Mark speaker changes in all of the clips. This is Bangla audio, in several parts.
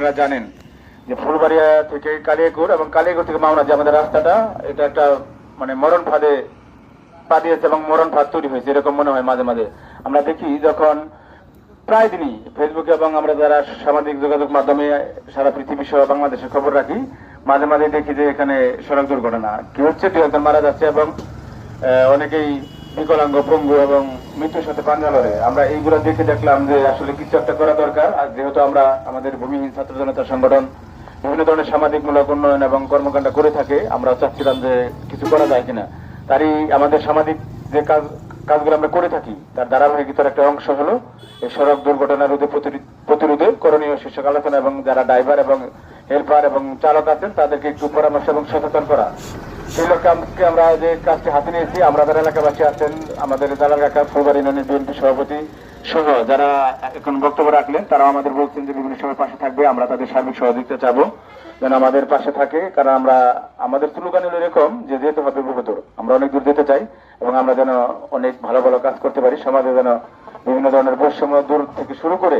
Speaker 1: আপনারা জানেন যে ফুলবাড়িয়া থেকে কালিয়াকুর এবং কালিয়াকুর থেকে মাওনা যে আমাদের রাস্তাটা, এটা একটা মানে মরণ ফাঁদে পা দিয়েছে এবং মরণ ফাঁদ তৈরি হয়েছে, এরকম মনে হয় মাঝে মাঝে। আমরা দেখি যখন প্রায় দিনই ফেসবুকে এবং আমরা যারা সামাজিক যোগাযোগ মাধ্যমে সারা পৃথিবী সহ বাংলাদেশের খবর রাখি, মাঝে মাঝে দেখি যে এখানে সড়ক দুর্ঘটনা। কি হচ্ছে দু একজন মারা যাচ্ছে এবং অনেকেই বিকলাঙ্গ, পঙ্গু এবং মৃত্যুর সাথে পাঞ্জা লড়ে আমরা এইগুলো দেখে দেখলাম যে আসলে কিছু একটা করা দরকার। আর যেহেতু আমরা আমাদের ভূমিহীন ছাত্র জনতা সংগঠন, বিভিন্ন ধরনের সামাজিকমূলক উন্নয়ন এবং কর্মকাণ্ড করে থাকে, আমরা চাচ্ছিলাম যে কিছু করা যায় কিনা। তারই আমাদের সামাজিক যে কাজ, কাজগুলো আমরা করে থাকি, তার ধারাবাহিকতার একটা অংশ হলো এই সড়ক দুর্ঘটনা রোধে প্রতিরোধে করণীয় শীর্ষক আলোচনা এবং যারা ড্রাইভার এবং হেল্পার এবং চালক আছেন, তাদেরকে একটু পরামর্শ এবং সচেতন করা। সেই লক্ষ্যে আমরা যে কাজটি হাতে নিয়েছি আমরা যারা এলাকাবাসী আছেন আমাদের জালাল কাকা ফুলবাড়ি ইউনিয়নের বিএনপি সভাপতি সহ যারা এখন বক্তব্য রাখলেন তারা আমাদের বলছেন যে বিভিন্ন সময় পাশে থাকবে, আমরা তাদের সার্বিক সহযোগিতা চাবো। যেন আমাদের পাশে থাকে, কারণ আমরা, আমাদের স্লোগান হলো এরকম যে যেতে হবে বহুদূর। আমরা অনেক দূর যেতে চাই এবং আমরা যেন অনেক ভালো ভালো কাজ করতে পারি। সমাজে যেন বিভিন্ন ধরনের বৈষম্য দূর থেকে শুরু করে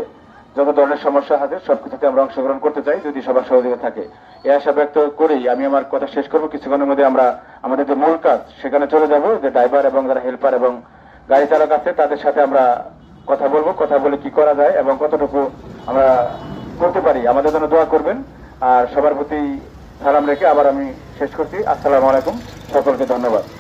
Speaker 1: যত ধরনের সমস্যা আছে, সবকিছুতে আমরা অংশগ্রহণ করতে চাই, যদি সবার সহযোগিতা থাকে। এই আশা ব্যক্ত করেই আমি আমার কথা শেষ করব। কিছুক্ষণের মধ্যে আমরা আমাদের যে মূল কাজ, সেখানে চলে যাব, যে ড্রাইভার এবং যারা হেল্পার এবং গাড়ি চালক আছে, তাদের সাথে আমরা কথা বলব, কথা বলে কি করা যায় এবং কতটুকু আমরা করতে পারি। আমাদের জন্য দোয়া করবেন। আর সবার প্রতি সালাম রেখে আবার আমি শেষ করছি। আসসালামু আলাইকুম। সকলকে ধন্যবাদ।